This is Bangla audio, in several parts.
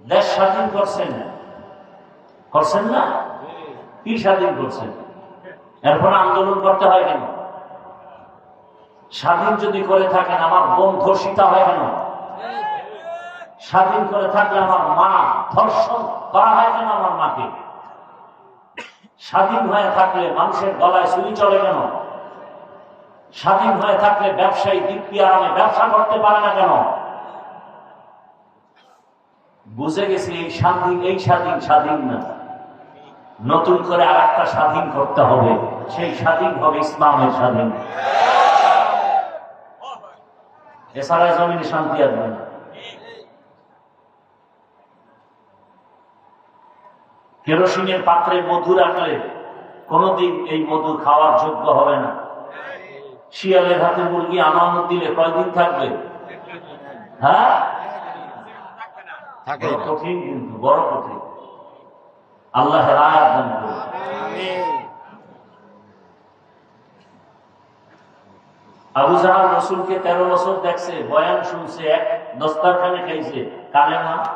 দেশ স্বাধীন করছেন। করছেন না? কি স্বাধীন করছেন। এরপর আন্দোলন করতে হয় কেন? স্বাধীন যদি করে থাকেন, আমার বোন ধর্ষিতা হয় কেন? স্বাধীন করে থাকলে আমার মা ধর্ষণ করা হয় কেন আমার মাকে? স্বাধীন হয়ে থাকলে মানুষের গলায় চুরি চলে কেন? স্বাধীন হয়ে থাকলে ব্যবসায়ী দিব্যি আরামে ব্যবসা করতে পারে না কেন? বুঝে গেছি এই স্বাধীন এই স্বাধীন স্বাধীন না। নতুন করে আর একটা স্বাধীন করতে হবে। সেই স্বাধীন হবে ইসলামের স্বাধীন। এছাড়া জমিনে শান্তি আসবে না কেরোসিনের পাত্রে মধু রাখলে কোনোদিন এই মধু খাওয়ার যোগ্য হবে না। শিয়ালের হাতে মুরগি আমানত দিলে কয়দিন থাকবে? হ্যাঁ? থাকে। কঠিন কিন্তু বড় কঠিন। আল্লাহ আবু জাহাল রসুলকে তেরো বছর দেখছে, বয়ান শুনছে, এক খাইছে। না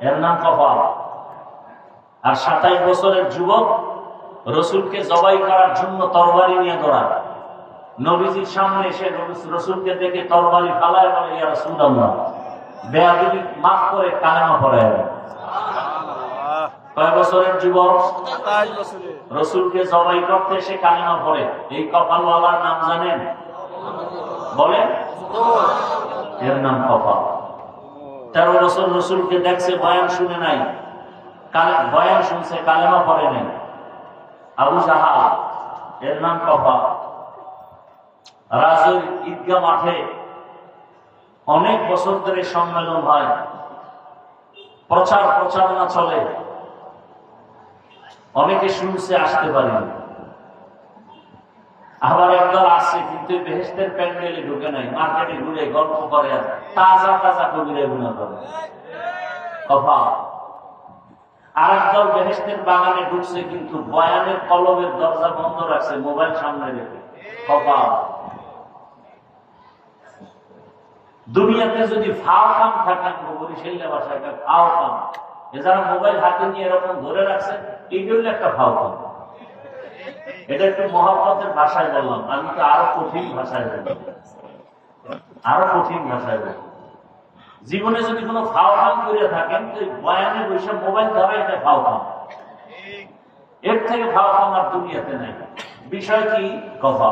এর নাম কপাল। আর সাতাইশ বছরের যুবক রসুলকে জবাই করার জন্য তরবারি নিয়ে দৌড়ায়। নবীজির সামনে এসে রসুল- রসুলকে দেখে তরবারি ফালায় বলে, ইয়া রসুল বেয়াদবি মাফ করে কালেমা পড়ায় কয় বছরের যুবক? রসুলকে জবাই করতে এসে কালেমা পড়ে। এই কপালওয়ালার নাম জানেন? বলেন? এর নাম কপাল। তেরো বছর রসুলকে দেখছে বয়ান শুনে নাই। বয়ান শুনছে কালেমা পড়ে নাই। আবু জাহাল এর নাম কপাল। রাজের ঈদগাহ মাঠে অনেক বছর ধরে সম্মেলন হয়। প্রচার প্রচারণা চলে। অনেকে শুনছে আসতে পারেনি আবার একদল আসছে কিন্তু বেহেস্তের প্যান্ডেলে ঢুকে নাই, মার্কেটে ঘুরে গল্প করে তাজা তাজা কবিরে গুণা করে। কথা আর একদল বেহেস্তের বাগানে ঢুকছে, কিন্তু বয়ানের কলমের দরজা বন্ধ রাখছে, মোবাইল সামনে রেখে। কথা দুনিয়াতে যদি ফাও কাম থাকেন বরিশাল্লা ভাষায় ফাও কাম। যারা মোবাইল হাতে নিয়ে এরকম ধরে রাখছে এইগুলো একটা ফাও কাম। এটা একটু মহাপতের ভাষায় বললাম আমি তো আরও কঠিন ভাষায় বললাম। আরও কঠিন ভাষায় বললাম। জীবনে যদি কোনো ফাও কাম করে থাকেন, তো বয়ানে বসে মোবাইল ধরা এটা ফাও কাম। এর থেকে ফাও কাম আর দুনিয়াতে নাই। বিষয় কি? কথা